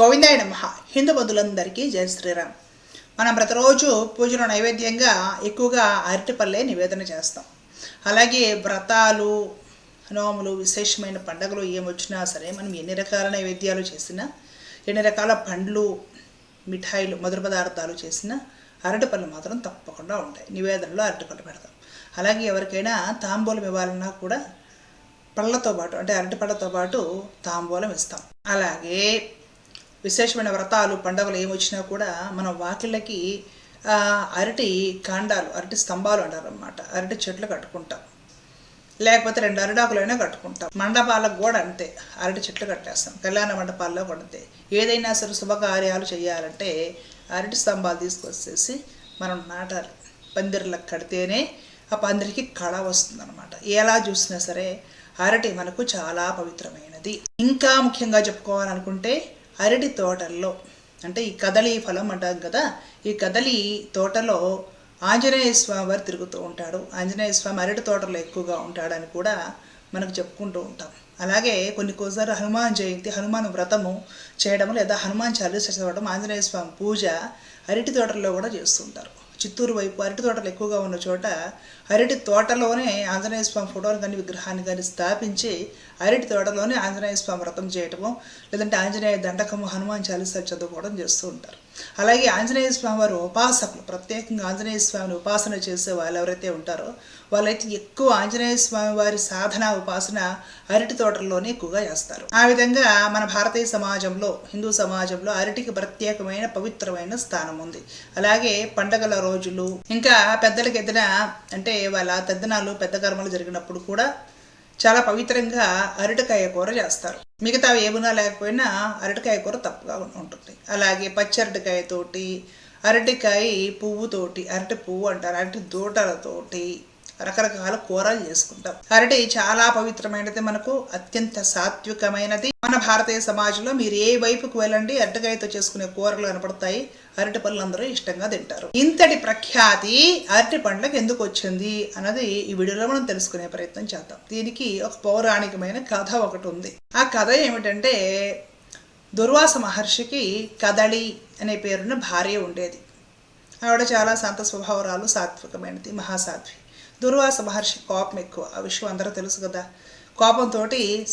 గోవిందాయ నమ. హిందూ బంధులందరికీ జయ శ్రీరామ్. మనం ప్రతిరోజు పూజలో నైవేద్యంగా ఎక్కువగా అరటిపల్లె నివేదన చేస్తాం. అలాగే వ్రతాలు నోములు విశేషమైన పండగలు ఏమొచ్చినా సరే మనం ఎన్ని రకాల నైవేద్యాలు చేసినా ఎన్ని రకాల పండ్లు మిఠాయిలు మధుర పదార్థాలు చేసినా అరటిపళ్ళు మాత్రం తప్పకుండా ఉంటాయి. నివేదనలో అరటిపళ్ళు పెడతాం. అలాగే ఎవరికైనా తాంబూలం ఇవ్వాలన్నా కూడా పళ్ళతో పాటు అంటే అరటి పళ్ళతో పాటు తాంబూలం ఇస్తాం. అలాగే విశేషమైన వ్రతాలు పండుగలు ఏమొచ్చినా కూడా మనం వాకిళ్ళకి అరటి కాండాలు అరటి స్తంభాలు అంటారు అనమాట అరటి చెట్లు కట్టుకుంటాం. లేకపోతే రెండు అరడాకులైనా కట్టుకుంటాం. మండపాలకు కూడా అంతే. అరటి చెట్లు కట్టేస్తాం. కళ్యాణ మండపాల్లో కూడా అంతే. ఏదైనా సరే శుభకార్యాలు చేయాలంటే అరటి స్తంభాలు తీసుకొచ్చేసి మనం నాటాలి. పందిర్లకు కడితేనే ఆ పందిరికి కళ వస్తుందన్నమాట. ఎలా చూసినా సరే అరటి మనకు చాలా పవిత్రమైనది. ఇంకా ముఖ్యంగా చెప్పుకోవాలనుకుంటే అరటి తోటల్లో అంటే ఈ కదలి ఫలం అంటాం కదా ఈ కదలి తోటలో ఆంజనేయ స్వామి వారు తిరుగుతూ ఉంటాడు. ఆంజనేయ స్వామి అరటి తోటలో ఎక్కువగా ఉంటాడని కూడా మనకు చెప్పుకుంటూ ఉంటాం. అలాగే కొన్ని కొన్నిసార్లు హనుమాన్ జయంతి హనుమాన్ వ్రతము చేయడం లేదా హనుమాన్ చాలీస చదవడం ఆంజనేయ స్వామి పూజ అరటి తోటల్లో కూడా చేస్తుంటారు చిత్తూరు వైపు అరటి తోటలు ఎక్కువగా ఉన్న చోట అరటి తోటలోనే ఆంజనేయ స్వామి ఫోటోలు కానీ విగ్రహాన్ని కానీ స్థాపించి అరటి తోటలోనే ఆంజనేయ స్వామి వ్రతం చేయటము లేదంటే ఆంజనేయ దండకము హనుమాన్ చాలీసా చదువుకోవడం చేస్తూ ఉంటారు. అలాగే ఆంజనేయ స్వామి వారు ఉపాసకులు ప్రత్యేకంగా ఆంజనేయ స్వామిని ఉపాసన చేసే వాళ్ళు ఎవరైతే ఉంటారో వాళ్ళైతే ఎక్కువ ఆంజనేయ స్వామి వారి సాధన ఉపాసన అరటి తోటల్లోనే ఎక్కువగా చేస్తారు. ఆ విధంగా మన భారతీయ సమాజంలో హిందూ సమాజంలో అరటికి ప్రత్యేకమైన పవిత్రమైన స్థానం ఉంది. అలాగే పండగల రోజులు ఇంకా పెద్దలకి ఎదిన అంటే వాళ్ళ తద్దినాలు పెద్ద కర్మలు జరిగినప్పుడు కూడా చాలా పవిత్రంగా అరటికాయ కూర చేస్తారు. మిగతా ఏమున్నా లేకపోయినా అరటికాయ కూర తప్పుగా ఉంటుంది. అలాగే పచ్చి అరటికాయతోటి అరటికాయ పువ్వుతోటి అరటి పువ్వు అంటారు అరటి దూటలతోటి రకరకాల కూరలు చేసుకుంటాం. అరటి చాలా పవిత్రమైనది మనకు అత్యంత సాత్వికమైనది మన భారతీయ సమాజంలో మీరు ఏ వైపుకు వెళ్ళండి అరటికాయతో చేసుకునే కూరలు కనపడతాయి అరటి పళ్ళు అందరూ ఇష్టంగా తింటారు. ఇంతటి ప్రఖ్యాతి అరటి పండ్లకు ఎందుకు వచ్చింది అన్నది ఈ వీడియోలో మనం తెలుసుకునే ప్రయత్నం చేద్దాం. దీనికి ఒక పౌరాణికమైన కథ ఒకటి ఉంది. ఆ కథ ఏమిటంటే దుర్వాస మహర్షికి కదళి అనే పేరున్న భార్య ఉండేది. ఆవిడ చాలా శాంత స్వభావరాలు సాత్వికమైనది మహాసాధ్వి. దుర్వాస మహర్షి కోపం ఎక్కువ. ఆ విషయం అందరూ తెలుసు కదా. కోపంతో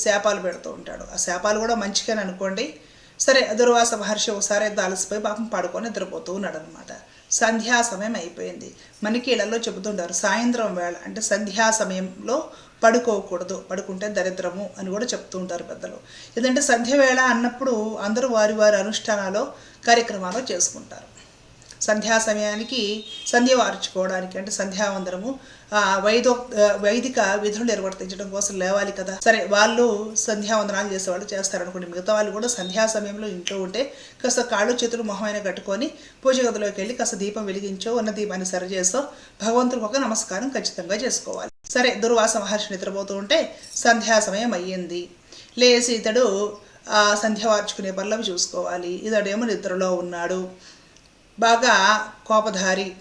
శాపాలు పెడుతూ ఉంటాడు. ఆ శాపాలు కూడా మంచిగానే అనుకోండి. సరే దుర్వాస మహర్షి ఒకసారి దాలసిపోయి అలసిపోయి పాపం పడుకొని నిద్రపోతూ ఉన్నాడు అనమాట సంధ్యా సమయం అయిపోయింది. మనకి ఇళ్ళలో చెబుతుంటారు సాయంత్రం వేళ అంటే సంధ్యా సమయంలో పడుకోకూడదు. పడుకుంటే దరిద్రము అని కూడా చెప్తూ ఉంటారు పెద్దలు. ఎందుకంటే సంధ్య వేళ అన్నప్పుడు అందరూ వారి వారి అనుష్ఠానాలు కార్యక్రమాలు చేసుకుంటారు. సంధ్యా సమయానికి సంధ్య వార్చుకోవడానికి అంటే సంధ్యావందనము ఆ వైదో వైదిక విధులు నిర్వర్తించడం కోసం లేవాలి కదా. సరే వాళ్ళు సంధ్యావందనాలు చేసేవాళ్ళు చేస్తారు అనుకోండి మిగతా వాళ్ళు కూడా సంధ్యా సమయంలో ఇంట్లో ఉంటే కాస్త కాళ్ళు చేతులు మొహమైన కట్టుకొని పూజ గదిలోకి వెళ్ళి కాస్త దీపం వెలిగించో ఉన్న దీపాన్ని సరి చేసో భగవంతుడికి ఒక నమస్కారం ఖచ్చితంగా చేసుకోవాలి. సరే దుర్వాస మహర్షి నిద్రపోతూ ఉంటే సంధ్యా సమయం అయ్యింది. లేచి ఇతడు ఆ సంధ్య వార్చుకునే పనులవి చూసుకోవాలి. ఇతడేమో నిద్రలో ఉన్నాడు. బాగా కోపధారి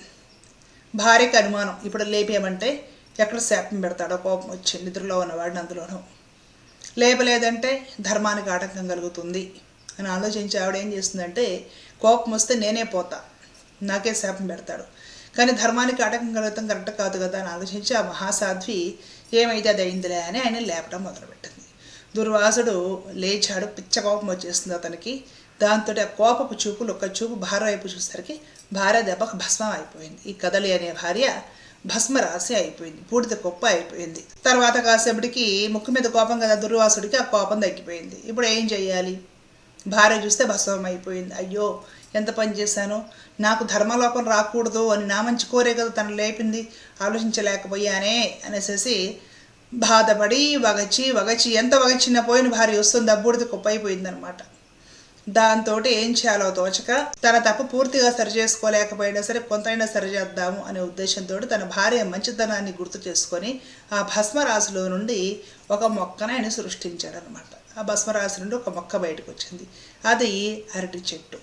భార్యకి అనుమానం. ఇప్పుడు లేపేయమంటే ఎక్కడ శాపం పెడతాడో కోపం వచ్చి నిద్రలో ఉన్నవాడిని అందులోనూ. లేపలేదంటే ధర్మానికి ఆటంకం కలుగుతుంది. అని ఆలోచించి ఆవిడ ఏం చేస్తుందంటే కోపం వస్తే నేనే పోతా. నాకే శాపం పెడతాడు. కానీ ధర్మానికి ఆటంకం కలుగుతాం కరెక్ట్ కాదు కదా అని ఆలోచించి ఆ మహాసాధ్వి ఏమైతే అది అయిందిలే అని ఆయన లేపడం మొదలుపెట్టింది. దుర్వాసుడు లేచాడు. పిచ్చ కోపం వచ్చేస్తుంది అతనికి. దాంతో ఆ కోపపు చూపులు ఒక చూపు భార్య వైపు చూసేసరికి భార్య దెబ్బకు భస్మం అయిపోయింది. ఈ కదలి అనే భార్య భస్మ రాసి అయిపోయింది. బూడిద కుప్ప అయిపోయింది. తర్వాత కాసేపటికి ముక్కు మీద కోపం కదా దుర్వాసుడికి ఆ కోపం తగ్గిపోయింది. ఇప్పుడు ఏం చేయాలి భార్య చూస్తే భస్మం అయిపోయింది. అయ్యో ఎంత పని చేశాను? నాకు ధర్మలోపం రాకూడదు అని నా మంచి కోరే కదా తను లేపింది. ఆలోచించలేకపోయానే అనేసి బాధపడి వగచి వగచి ఎంత వగచినా పోయిన భార్య వస్తుంది. అబ్బుడిది కుప్ప అయిపోయిందనమాట. దాంతో ఏం చేయాలో తోచక తన తప్పు పూర్తిగా సరి చేసుకోలేకపోయినా సరే కొంతైనా సరి చేద్దాము అనే ఉద్దేశంతో తన భార్య మంచితనాన్ని గుర్తు చేసుకొని ఆ భస్మరాశిలో నుండి ఒక మొక్కను ఆయన సృష్టించాడనమాట ఆ భస్మరాశి నుండి ఒక మొక్క బయటకు వచ్చింది అది అరటి చెట్టు.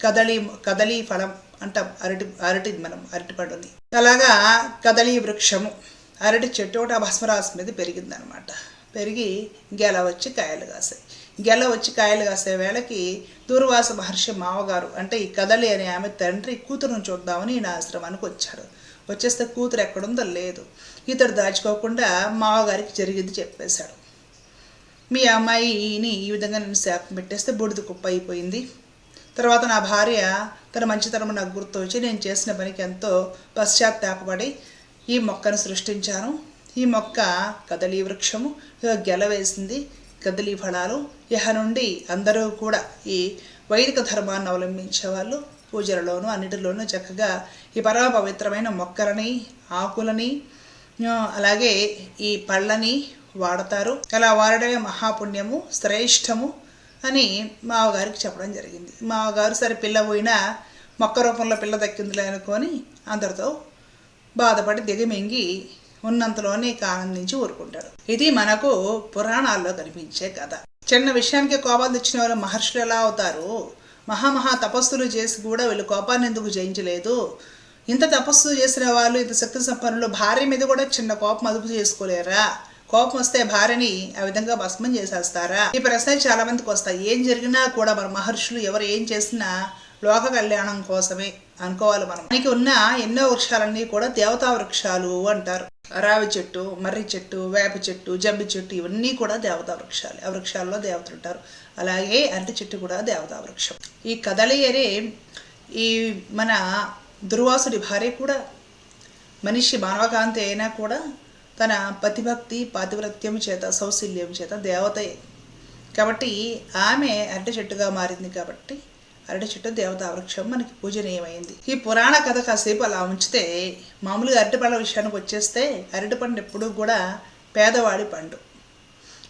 కదలి కదలి ఫలం అంటాం. అరటి అరటి మనం అరటి పండుని. అలాగా కదలి వృక్షము అరటి చెట్టు ఒకటి ఆ భస్మరాశి మీద పెరిగిందనమాట పెరిగి గెల వచ్చి కాయలు కాసాయి. గెల వచ్చి కాయలు కాసే వేళకి దూర్వాస మహర్షి మావగారు అంటే ఈ కదలి అనే ఆమె తండ్రి కూతురును చూద్దామని ఈయన ఆశ్రమానికి వచ్చాడు వచ్చేస్తే కూతురు ఎక్కడుందో లేదు. ఇతడు దాచుకోకుండా మావగారికి జరిగింది చెప్పేశాడు. మీ అమ్మాయిని ఈ విధంగా నేను శాపం పెట్టేస్తే బుడిద కుప్ప అయిపోయింది. తర్వాత నా భార్య తన మంచితనం నాకు గుర్తు వచ్చి నేను చేసిన పనికి ఎంతో పశ్చాత్తాపడి ఈ మొక్కను సృష్టించాను. ఈ మొక్క కదలీ వృక్షము గెల వేసింది. గదిలీ ఫలాలు ఇహ నుండి అందరూ కూడా ఈ వైదిక ధర్మాన్ని అవలంబించే వాళ్ళు పూజలలోనూ అన్నిటిలోనూ చక్కగా ఈ పరమ పవిత్రమైన మొక్కలని ఆకులని అలాగే ఈ పళ్ళని వాడతారు. అలా వాడడమే మహాపుణ్యము శ్రేష్టము అని మావగారికి చెప్పడం జరిగింది. మావగారు సరే పిల్ల పోయినా మొక్క రూపంలో పిల్ల దక్కిందిలే అనుకొని అందరితో బాధపడి దిగమింగి ఉన్నంతలోనే ఆనందించి ఊరుకుంటాడు. ఇది మనకు పురాణాల్లో కనిపించే కథ. చిన్న విషయానికి కోపాలు తెచ్చిన వాళ్ళు మహర్షులు ఎలా అవుతారు? మహామహా తపస్సులు చేసి కూడా వీళ్ళు కోపాన్ని ఎందుకు జయించలేదు? ఇంత తపస్సు చేసిన వాళ్ళు ఇంత శక్తి సంపన్నులు భార్య మీద కూడా చిన్న కోపం అదుపు చేసుకోలేరా? కోపం వస్తే భార్యని ఆ విధంగా భస్మం చేసేస్తారా? ఈ ప్రశ్న చాలా మందికి వస్తాయి. ఏం జరిగినా కూడా మన మహర్షులు ఎవరు ఏం చేసినా లోక కళ్యాణం కోసమే అనుకోవాలి మనం. మనకి ఉన్న ఎన్నో వృక్షాలన్నీ కూడా దేవతా వృక్షాలు అంటారు. రావి చెట్టు మర్రి చెట్టు వేప చెట్టు జంబి చెట్టు ఇవన్నీ కూడా దేవతా వృక్షాలు. ఆ వృక్షాల్లో దేవతలు ఉంటారు. అలాగే అరటి చెట్టు కూడా దేవతా వృక్షం. ఈ కదలి ఈ మన దుర్వాసుడి భార్య కూడా మనిషి మానవకాంతి అయినా కూడా తన పతిభక్తి పాతివ్రత్యం చేత సౌశల్యం చేత దేవతయే. కాబట్టి ఆమె అరటి చెట్టుగా మారింది కాబట్టి అరటి చెట్టు దేవతా వృక్షం మనకి పూజనీయమైంది. ఈ పురాణ కథ కాసేపు అలా ఉంచితే మామూలుగా అరటిపళ్ళ విషయానికి వచ్చేస్తే అరటిపండు ఎప్పుడూ కూడా పేదవాడి పండు.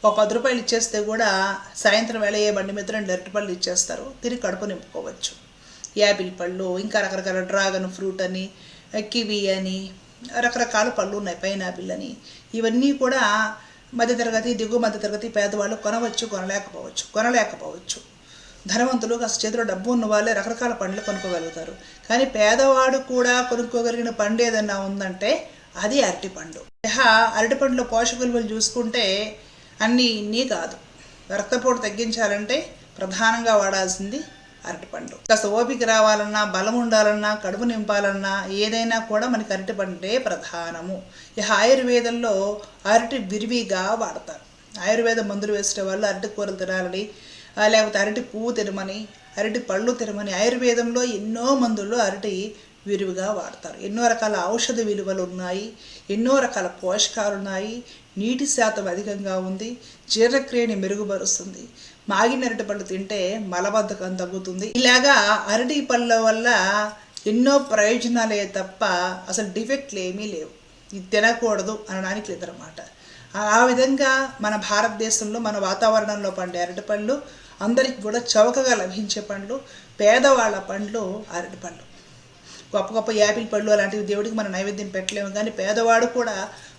ఒక పది రూపాయలు ఇచ్చేస్తే కూడా సాయంత్రం వేళ ఏ బండి మీద రెండు అరటిపళ్ళు ఇచ్చేస్తారు తిరిగి కడుపు నింపుకోవచ్చు. యాపిల్ పళ్ళు ఇంకా రకరకాల డ్రాగన్ ఫ్రూట్ అని కివి అని రకరకాల పళ్ళు ఉన్నాయి పైనాపిల్ అని. ఇవన్నీ కూడా మధ్యతరగతి దిగువ మధ్యతరగతి పేదవాళ్ళు కొనవచ్చు కొనలేకపోవచ్చు కొనలేకపోవచ్చు. ధనవంతులు కాస్త చేతిలో డబ్బు ఉన్న వాళ్ళే రకరకాల పండ్లు కొనుక్కోగలుగుతారు. కానీ పేదవాడు కూడా కొనుక్కోగలిగిన పండు ఏదన్నా ఉందంటే అది అరటిపండు యహా అరటిపండులో పోషక విలువలు చూసుకుంటే అన్నీ ఇన్ని కాదు. రక్తపోటు తగ్గించాలంటే ప్రధానంగా వాడాల్సింది అరటిపండు కాస్త ఓపిక రావాలన్నా బలం ఉండాలన్నా కడుపు నింపాలన్నా ఏదైనా కూడా మనకి అరటిపండే ప్రధానము. ఇక ఆయుర్వేదంలో అరటి విరివిగా వాడతారు. ఆయుర్వేద మందులు వేసే వాళ్ళు అరటి కూరలు తినాలని లేకపోతే అరటి పువ్వు తినమని అరటి పళ్ళు తినమని ఆయుర్వేదంలో ఎన్నో మందుల్లో అరటి విరివిగా వాడతారు. ఎన్నో రకాల ఔషధ విలువలు ఉన్నాయి ఎన్నో రకాల పోషకాలు ఉన్నాయి నీటి శాతం అధికంగా ఉంది జీర్ణక్రియని మెరుగుపరుస్తుంది. మాగిన అరటి పళ్ళు తింటే మలబద్ధకం తగ్గుతుంది. ఇలాగా అరటి పళ్ళ వల్ల ఎన్నో ప్రయోజనాలే తప్ప అసలు డిఫెక్ట్లు ఏమీ లేవు. ఇది తినకూడదు అనడానికి లేదన్నమాట. ఆ విధంగా మన భారతదేశంలో మన వాతావరణంలో పండే అరటిపళ్ళు అందరికి కూడా చవకగా లభించే పండ్లు పేదవాళ్ళ పండ్లు అరటిపళ్ళు గొప్ప గొప్ప యాపిల్ పళ్ళు అలాంటివి దేవుడికి మనం నైవేద్యం పెట్టలేము. కానీ పేదవాడు కూడా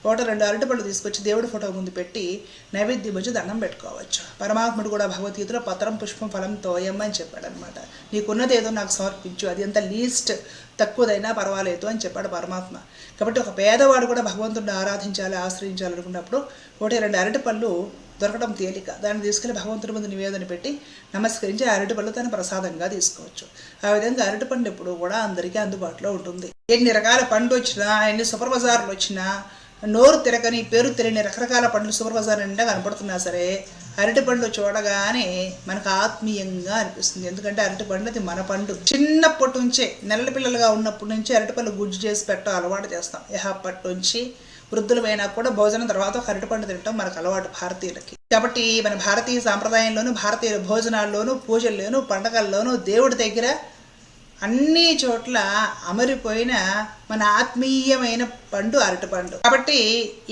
ఒకటి రెండు అరటిపళ్ళు తీసుకొచ్చి దేవుడి ఫోటో ముందు పెట్టి నైవేద్యం వచ్చి దండం పెట్టుకోవచ్చు. పరమాత్ముడు కూడా భగవద్గీతలో పత్రం పుష్పం ఫలం తోయమ్మ అని చెప్పాడు అనమాట నీకున్నది ఏదో నాకు సమర్పించు అది ఎంత లీస్ట్ తక్కువదైనా పర్వాలేదు అని చెప్పాడు పరమాత్మ. కాబట్టి ఒక పేదవాడు కూడా భగవంతుడిని ఆరాధించాలి ఆశ్రయించాలి అనుకున్నప్పుడు ఒకటి రెండు అరటి పళ్ళు దొరకడం తేలిక. దాన్ని తీసుకెళ్ళి భగవంతుడి ముందు నివేదన పెట్టి నమస్కరించి ఆ అరటిపళ్ళు తన ప్రసాదంగా తీసుకోవచ్చు. ఆ విధంగా అరటిపండు ఎప్పుడు కూడా అందరికీ అందుబాటులో ఉంటుంది. ఎన్ని రకాల పండ్లు వచ్చినా ఎన్ని సూపర్ బజార్లు వచ్చినా నోరు తిరగని పేరు తెలియని రకరకాల పండ్లు సూపర్ బజార్ నిండా కనపడుతున్నా సరే అరటి పండు చూడగానే మనకు ఆత్మీయంగా అనిపిస్తుంది. ఎందుకంటే అరటి పండు అది మన పండు. చిన్నప్పటి నుంచే నెలల పిల్లలుగా ఉన్నప్పటి నుంచి అరటిపళ్ళు గుజ్జు చేసి పెట్టడం అలవాటు చేస్తాం. యహప్పటి నుంచి వృద్ధులమైనా కూడా భోజనం తర్వాత ఒక అరటిపండు తినటం మనకు అలవాటు భారతీయులకి. కాబట్టి మన భారతీయ సాంప్రదాయంలోనూ భారతీయ భోజనాల్లోనూ పూజల్లోనూ పండగల్లోనూ దేవుడి దగ్గర అన్ని చోట్ల అమరిపోయిన మన ఆత్మీయమైన పండు అరటిపండు కాబట్టి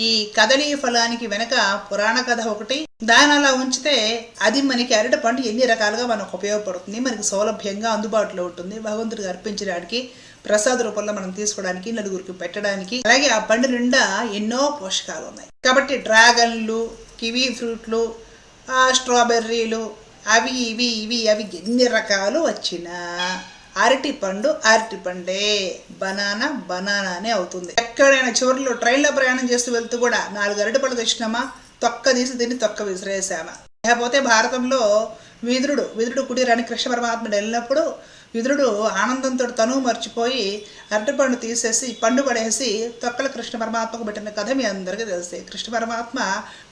ఈ కదలీ ఫలానికి వెనక పురాణ కథ ఒకటి. దాని అలా ఉంచితే అది మనకి అరటి పండు ఎన్ని రకాలుగా మనకు ఉపయోగపడుతుంది మనకి సౌలభ్యంగా అందుబాటులో ఉంటుంది భగవంతుడికి అర్పించడానికి. ప్రసాద రూపంలో మనం తీసుకోవడానికి నలుగురికి పెట్టడానికి అలాగే ఆ పండు నిండా ఎన్నో పోషకాలు ఉన్నాయి. కాబట్టి డ్రాగన్లు కివీ ఫ్రూట్లు స్ట్రాబెర్రీలు అవి ఇవి ఇవి అవి ఎన్ని రకాలు వచ్చినా అరటి పండు అరటి పండే. బనానా బనానానే అవుతుంది. ఎక్కడైనా చివరిలో ట్రైన్లో ప్రయాణం చేస్తూ వెళ్తూ కూడా నాలుగు అరటి పళ్ళు తెచ్చినామా? తొక్క తీసి తిని తొక్క విసిరేసామా? లేకపోతే భారతంలో విదురుడు విదురుడు కుటీరానికి కృష్ణ పరమాత్ముడు వెళ్ళినప్పుడు విదురుడు ఆనందంతో తను మర్చిపోయి అరటిపండు తీసేసి పండు పడేసి తొక్కల కృష్ణ పరమాత్మకు పెట్టిన కథ మీ అందరికీ తెలిసే. కృష్ణ పరమాత్మ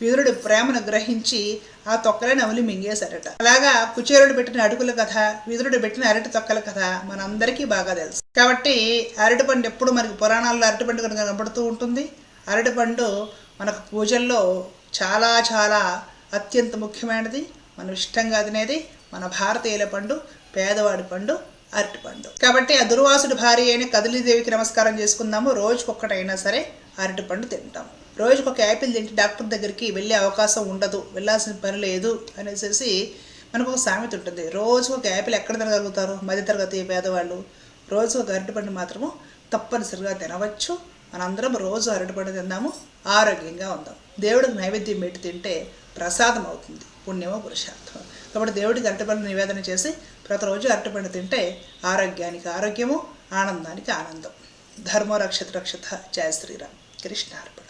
విదురుడి ప్రేమను గ్రహించి ఆ తొక్కలే నవలి మింగేశారట. అలాగా కుచేరుడు పెట్టిన అడుగుల కథ విదురుడు పెట్టిన అరటి తొక్కల కథ మనందరికీ బాగా తెలుసు. కాబట్టి అరటిపండు ఎప్పుడు మనకి పురాణాల్లో అరటిపండు కనుక కనబడుతూ ఉంటుంది? అరటిపండు మనకు పూజల్లో చాలా చాలా అత్యంత ముఖ్యమైనది. మనం ఇష్టంగా తినేది మన భారతీయుల పండు పేదవాడి పండు అరటిపండు కాబట్టి ఆ దుర్వాసుడి భార్య అయిన కదలీదేవికి నమస్కారం చేసుకుందాము. రోజుకొక్కటైనా సరే అరటిపండు తింటాం. రోజుకి ఒక యాపిల్ తింటే డాక్టర్ దగ్గరికి వెళ్ళే అవకాశం ఉండదు. వెళ్ళాల్సిన పని లేదు అనేసి మనకు ఒక సామెత ఉంటుంది. రోజు ఒక యాపిల్ ఎక్కడ తినగలుగుతారు? మధ్యతరగతి పేదవాళ్ళు. రోజు ఒక అరటిపండు మాత్రము తప్పనిసరిగా తినవచ్చు. మనందరం రోజు అరటిపండు తిందాము. ఆరోగ్యంగా ఉందాం. దేవుడికి నైవేద్యం పెట్టి తింటే ప్రసాదం అవుతుంది పుణ్యమో పురుషార్థం కాబట్టి దేవుడికి అరటిపండు నివేదన చేసి ప్రతిరోజు అరటిపండు తింటే ఆరోగ్యానికి ఆరోగ్యము ఆనందానికి ఆనందం. ధర్మరక్షత రక్షత జయ శ్రీరామ్. కృష్ణార్పణ.